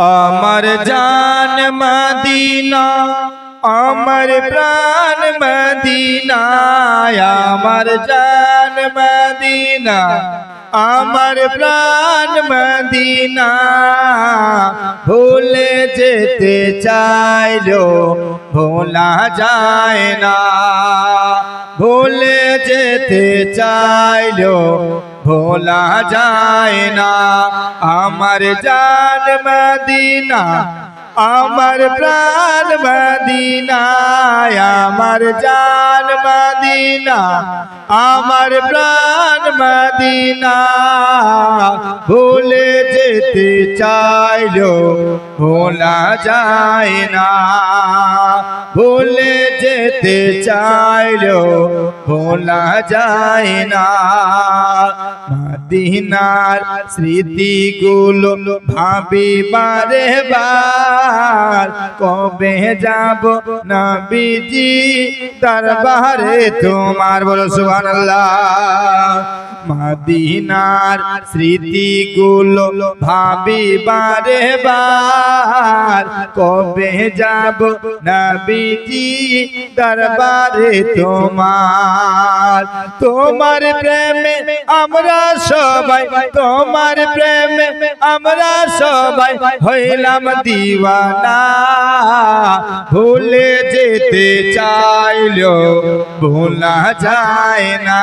আমার জান মদিনা আমার প্রাণ মদিনা আমার জান মদিনা আমার প্রাণ মদিনা ভুলে যেতে চাইলো ভোলা যায় না ভুলে যেতে চাইলো ভোলা যায় না আমার জান মদিনা আমার প্রাণ মদিনা আমার জান মদিনা, আমার প্রাণ মদিনা। ভুলে যেতে চাইলো ভোলা যায় না। ভুলে যেতে চাইলো ভোলা যায় না। মদিনার স্মৃতিগুলো ভাবি বার কবে যাব না বিজি দরবারে তোমার বলো সুবহানাল্লাহ। মদিনার স্মৃতিগুলো ভাবি বারে বার কবে যাব নবীজি দরবারে তোমার? তোমার প্রেমে আমরা সবাই, তোমার প্রেমে আমরা সবাই হইলাম দিওয়ানা। ভুলে যেতে চাইলো ভোলা যায় না।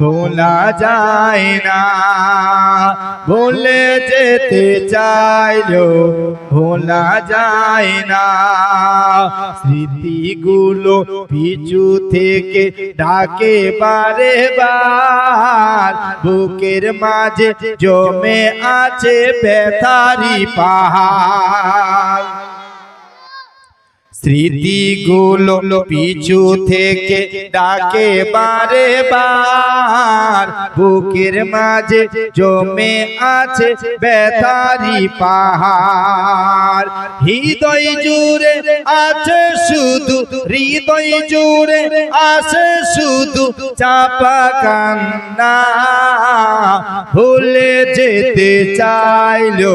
ভোলা যায় না। ভুলে যেতে চাইলো, ভোলা যায় না। স্মৃতিগুলো পিছু থেকে ডাকে বারে বার। বুকের মাঝে জমে আছে বেতারি পাহাড়। স্মৃতিগুলো পিছু থেকে ডাকে বারে বার। বুকের মাঝে জমে আছে বেতারি পাহাড়। হৃদয় জুড়ে আছে শুধু, হৃদয় জুড়ে আছে শুধু চাপা কান্না। ভুলে যেতে চাইলো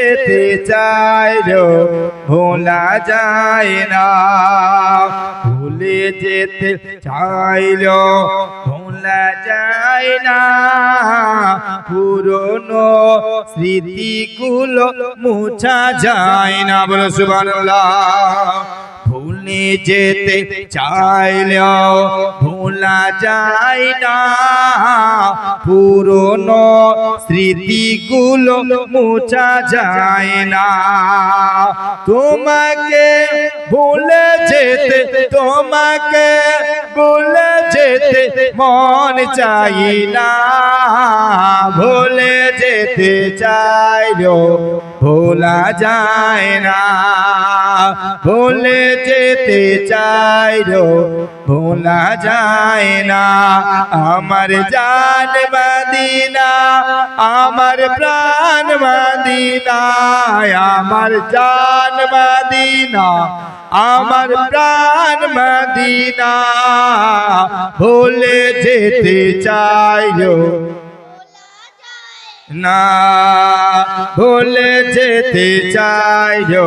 যেতে চাইলো ভোলা যায় না। ভুলে যেতে চাইলো ভোলা যায় না। পুরনো স্মৃতিগুলো মুছা যায় না বলো ভুলে যেতে চাইলেও ভোলা যায় না। পুরনো স্মৃতিগুলো মোচা যায় না। তোমাকে ভুলে যেতে তোমাকে ভুলে যেতে মন চাই না। ভুলে যেতে চাইলো ভোলা যায় না। ভুলে যেতে চাইলো ভোলা যায় না। আমার জান মদিনা, আমার প্রাণ মদিনা আমার জান মদিনা আমার প্রাণ মদিনা ভুলে যেতে চাইলো না ভুলে যেতে চাইলো